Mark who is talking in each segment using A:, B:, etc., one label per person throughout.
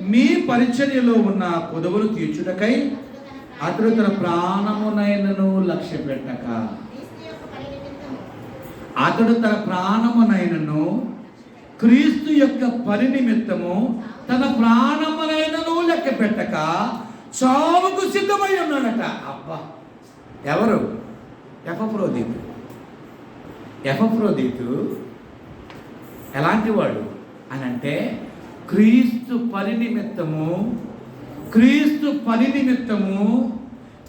A: మీ పరిచర్యలో ఉన్న కొదవులు తీర్చుటకై అతడు తన ప్రాణమునైనను లక్ష్య పెట్టక. అతడు తన ప్రాణమునైనను క్రీస్తు యొక్క పని నిమిత్తము తన ప్రాణమునైనను లెక్క పెట్టక చావుకు సిద్ధమై ఉన్నాడట. అబ్బా! ఎవరు? ఎఫప్రోదీతు ఎఫప్రోదీతు ఎలాంటి వాడు? అని అంటే క్రీస్తు పని నిమిత్తము క్రీస్తు పని నిమిత్తము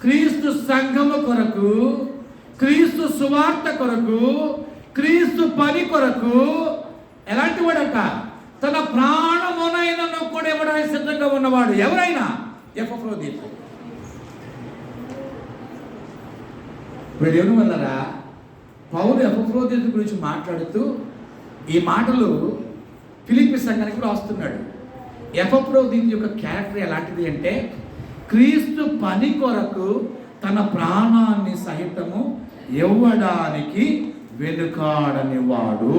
A: క్రీస్తు సంఘము కొరకు క్రీస్తు సువార్త కొరకు క్రీస్తు పని కొరకు ఎలాంటి వాడట? తన ప్రాణమునైనను కూడా ఇవ్వడానికి సిద్ధంగా ఉన్నవాడు? ఎవరైనా? ఎఫ్రోదీపు ఇప్పుడు దేవుని వల్లరా పౌరు ఎఫ్రోదీతు గురించి మాట్లాడుతూ ఈ మాటలు ఫిలిపి సంఘానికి రాస్తున్నాడు ఎఫప్రోదీత్ యొక్క క్యారెక్టర్ ఎలాంటిది అంటే క్రీస్తు పని కొరకు తన ప్రాణాన్ని సహితము ఇవ్వడానికి వెనుకాడని వాడు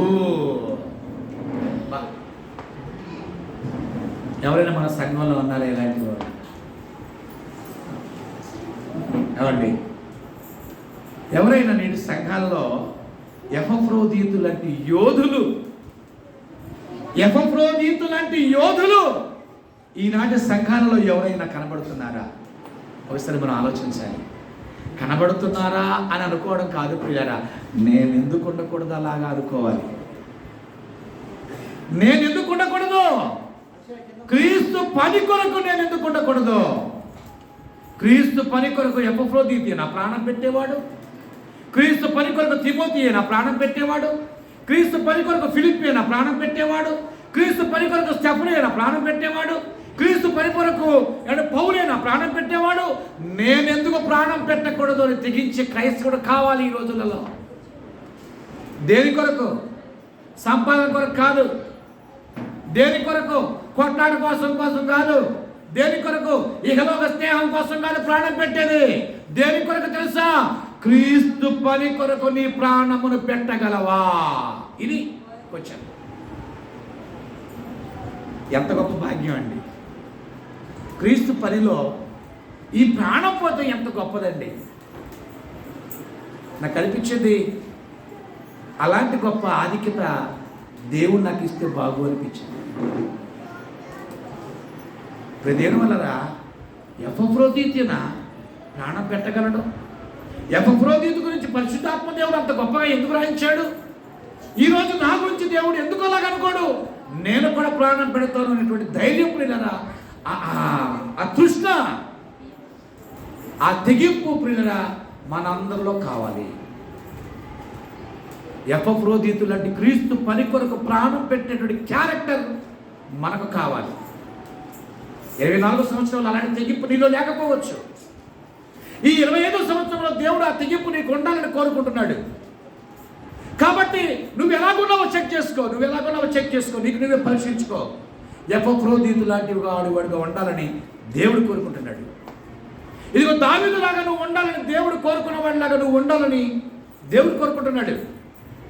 A: ఎవరైనా మన సంఘంలో ఉన్నారా ఇలాంటి వాడు ఎవండి ఎవరైనా నేటి సంఘాల్లో ఎఫ్రోదీతు లాంటి యోధులు ఎఫ్రోదీతు లాంటి యోధులు ఈనాటి సంఘాలలో ఎవరైనా కనబడుతున్నారా? ఒకసారి మనం ఆలోచించాలి. కనబడుతున్నారా అని అనుకోవడం కాదు ప్రియారా నేను ఎందుకు ఉండకూడదు అలాగా అనుకోవాలి. నేను ఎందుకు ఉండకూడదు? క్రీస్తు పని కొరకు నేను ఎందుకు ఉండకూడదు? క్రీస్తు పని కొరకు ఎపఫ్రోదీతి నా ప్రాణం పెట్టేవాడు. క్రీస్తు పని కొరకు తిమోతి నా ప్రాణం పెట్టేవాడు. క్రీస్తు పని కొరకు ఫిలిప్పి నా ప్రాణం పెట్టేవాడు క్రీస్తు పని కొరకు స్టెఫనే నా ప్రాణం పెట్టేవాడు క్రీస్తు పని కొరకు ఏడు పౌలే నా ప్రాణం పెట్టేవాడు. నేనెందుకు ప్రాణం పెట్టకూడదు అని తెగించే క్రైస్తవుడు కావాలి ఈ రోజులలో. దేని కొరకు? సంపాదన కొరకు కాదు. దేని కొరకు? కొట్లాడి కోసం కోసం కాదు. దేని కొరకు? ఇహలోక స్నేహం కోసం కాదు ప్రాణం పెట్టేది. దేని కొరకు తెలుసా? క్రీస్తు పని కొరకు నీ ప్రాణమును పెట్టగలవా? ఇది క్వశ్చన్. ఎంత గొప్ప భాగ్యం అండి. క్రీస్తు పనిలో ఈ ప్రాణం పోతే ఎంత గొప్పదండి. నాకు అనిపించేది అలాంటి గొప్ప ఆధిక్యత దేవుడు నాకు ఇస్తే బాగు అనిపించింది. దేని వల్లరా ఎఫ్రోదీత్యన ప్రాణం పెట్టగలడు? ఎఫ్రోదీతు గురించి పరిశుద్ధాత్మ దేవుడు అంత గొప్పగా ఎందుకు రాయించాడు? ఈరోజు నా గురించి దేవుడు ఎందుకు అలాగ అనుకోడు? నేను కూడా ప్రాణం పెడతాను అనేటువంటి ధైర్యం ప్రియులరా ఆ- ఆ- తృష్ణ ఆ తెగింపు ప్రియులరా మనందరిలో కావాలి. ఎఫ్రోదీతు లాంటి క్రీస్తు పని కొరకు ప్రాణం పెట్టేటువంటి క్యారెక్టర్ మనకు కావాలి. ఇరవై నాలుగు సంవత్సరాలు అలాంటి తెగింపు నీలో లేకపోవచ్చు. ఈ ఇరవై ఐదో సంవత్సరంలో దేవుడు ఆ తెగింపు నీకు ఉండాలని కోరుకుంటున్నాడు. కాబట్టి నువ్వు ఎలాగున్నావో చెక్ చేసుకో నువ్వు ఎలాగున్నావో చెక్ చేసుకో నీకు నువ్వే పరీక్షించుకో ఎఫ్రోదీతు లాంటి వాడు ఉండాలని దేవుడు కోరుకుంటున్నాడు. ఇదిగో దావిదులాగా నువ్వు ఉండాలని దేవుడు కోరుకున్న వాడిలాగా నువ్వు ఉండాలని దేవుడు కోరుకుంటున్నాడు.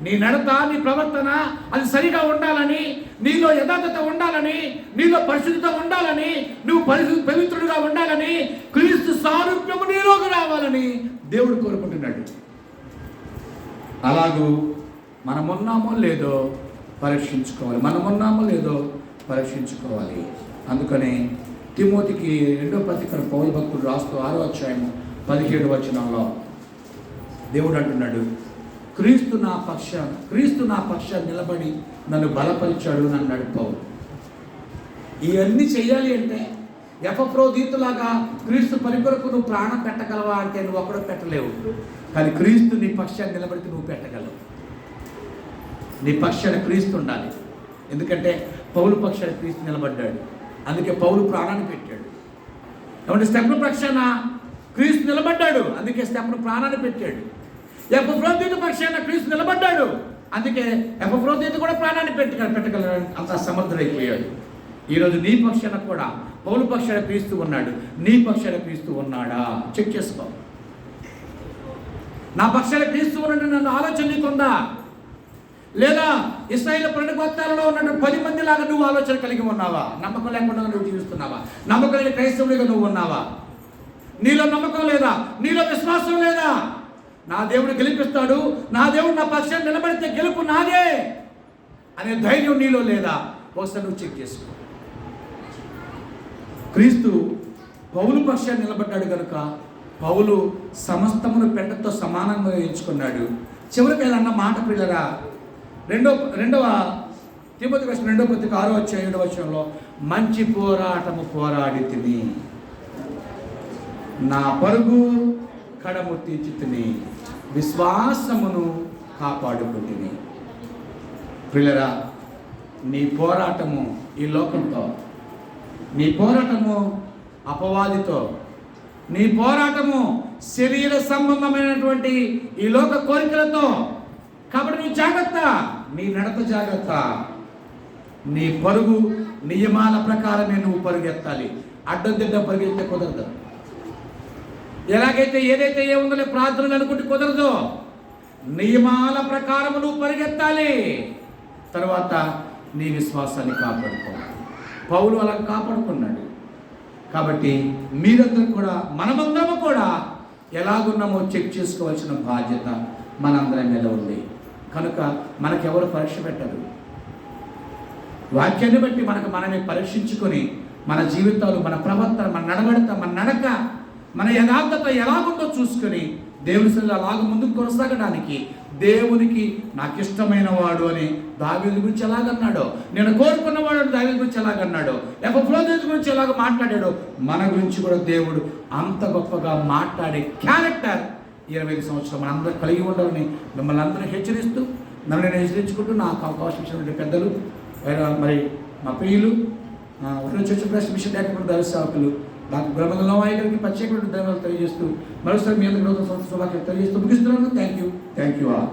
A: నీ నడత నీ ప్రవర్తన అది సరిగా ఉండాలని నీలో యథార్థత ఉండాలని నీలో పరిశుద్ధత ఉండాలని నువ్వు పరిశు పవిత్రుడుగా ఉండాలని సారూప్యము నీలోకి రావాలని దేవుడు కోరుకుంటున్నాడు. అలాగూ మనమున్నామో లేదో పరీక్షించుకోవాలి. మనమున్నామో లేదో పరీక్షించుకోవాలి. అందుకనే తిమోతికి రెండో పత్రికను పౌరు భక్తుడు రాస్తూ ఆరో అధ్యాయము పదిహేడు వచనంలో దేవుడు అంటున్నాడు క్రీస్తు నా పక్ష క్రీస్తు నా పక్ష నిలబడి నన్ను బలపరిచాడు నన్ను నడిపావు ఇవన్నీ చేయాలి అంటే ఎఫప్రోదీతులాగా క్రీస్తు పరికొరకు నువ్వు ప్రాణం పెట్టగలవా అంటే నువ్వు ఒక్కడో పెట్టలేవు. కానీ క్రీస్తు నీ పక్షాన్ని నిలబడితే నువ్వు పెట్టగలవు. నీ పక్షాన క్రీస్తు ఉండాలి. ఎందుకంటే పౌలు పక్షాన క్రీస్తు నిలబడ్డాడు. అందుకే పౌలు ప్రాణాన్ని పెట్టాడు. ఏమంటే స్టెప్ను పక్షాన క్రీస్తు నిలబడ్డాడు. అందుకే స్టెప్ను ప్రాణాన్ని పెట్టాడు. ఎఫ్రోదీత పక్షాన క్రీస్తు నిలబడ్డాడు. అందుకే ఎఫ్రోదీత కూడా ప్రాణాన్ని పెట్టగల పెట్టగలడు అంత సమర్థుడైపోయాడు. ఈరోజు నీ పక్షాన కూడా పౌలు పక్షాన పీస్తూ ఉన్నాడు. నీ పక్షాన పీస్తూ ఉన్నాడా? చెక్ చేసుకో. నా పక్షాన క్రీస్తు ఉన్నాడు నన్ను ఆలోచన నీకుందా లేదా ఇస్రాయిల్ పన్నెండు గోత్రాలలో పది మంది లాగా నువ్వు ఆలోచన కలిగి ఉన్నావా? నమ్మకం లేకుండా నువ్వు జీవిస్తున్నావా? నమ్మకం లేని క్రైస్తవుడిగా నువ్వు ఉన్నావా? నీలో నమ్మకం లేదా? నీలో విశ్వాసం లేదా? నా దేవుడు గెలిపిస్తాడు. నా దేవుడు నా పక్షాన్ని నిలబడితే గెలుపు నాదే అనే ధైర్యం నీలో లేదా? ఒకసారి నువ్వు చెక్ చేసుకో. క్రీస్తు పౌలు పక్షాన్ని నిలబడ్డాడు కనుక పౌలు సమస్తమును పెంటతో సమానంగా ఎంచుకున్నాడు. చివరికి అన్న మాట పిల్లరా రెండో రెండవ తిరుపతి వచ్చిన రెండో పత్రిక ఆరో వచ్చే ఏడో వచ్చంలో మంచి పోరాటము పోరాడి తిని నా పరుగు కడము తీర్చి విశ్వాసమును కాపాడుకుంటుని పిల్లరా నీ పోరాటము ఈ లోకంతో నీ పోరాటము అపవాదితో నీ పోరాటము శరీర సంబంధమైనటువంటి ఈ లోక కోరికలతో. కాబట్టి నువ్వు జాగ్రత్త నీ నడత జాగ్రత్త. నీ పరుగు నియమాల ప్రకారమే నువ్వు పరుగెత్తాలి. అడ్డం పరిగెత్తే కుదరదు. ఎలాగైతే ఏదైతే ఏముందో ప్రార్థనలు అనుకుంటే కుదరదు నియమాల ప్రకారం నువ్వు పరిగెత్తాలి. తర్వాత నీ విశ్వాసాన్ని కాపాడుకోవాలి పౌలు అలా కాపాడుకున్నాడు. కాబట్టి మీరందరూ కూడా మనమందరము కూడా ఎలాగున్నామో చెక్ చేసుకోవాల్సిన బాధ్యత మనందరి మీద ఉంది. కనుక మనకెవరు పరీక్ష పెట్టరు. వాక్యాన్ని బట్టి మనకు మనమే పరీక్షించుకొని మన జీవితాలు మన ప్రవర్తన మన నడవడత మన నడక మన యథార్థత ఎలాగుందో చూసుకొని దేవుని సన్నిధిలో అలాగ ముందుకు కొనసాగడానికి దేవునికి నాకు ఇష్టమైన వాడు అని దావీదు గురించి ఎలాగన్నాడో నేను కోరుకున్నవాడు అని దావీదు గురించి ఎలాగన్నాడో ఎఫ్రోదేజ్ గురించి ఎలాగ మాట్లాడాడో మన గురించి కూడా దేవుడు అంత గొప్పగా మాట్లాడే క్యారెక్టర్ ఇరవై ఐదు సంవత్సరాలు మనందరూ కలిగి ఉండాలని మిమ్మల్ని అందరూ హెచ్చరిస్తూ నన్ను నేను హెచ్చరించుకుంటూ నాకు అవకాశం ఇచ్చినటువంటి పెద్దలు వేరే మరి మా ప్రియులు ఒకరి చర్చ ప్రెస్ మిషన్ డైరెక్టర్ దర్శకులు నాకు బ్రహ్మలో నవాయి గారికి ప్రత్యేకమైన ధన్యవాదాలు తెలియజేస్తూ మరోసారి మీ అందరికీ నూతన శుభాకాంక్షలు తెలియజేస్తూ ముగిస్తున్నాను. Thank you thank you all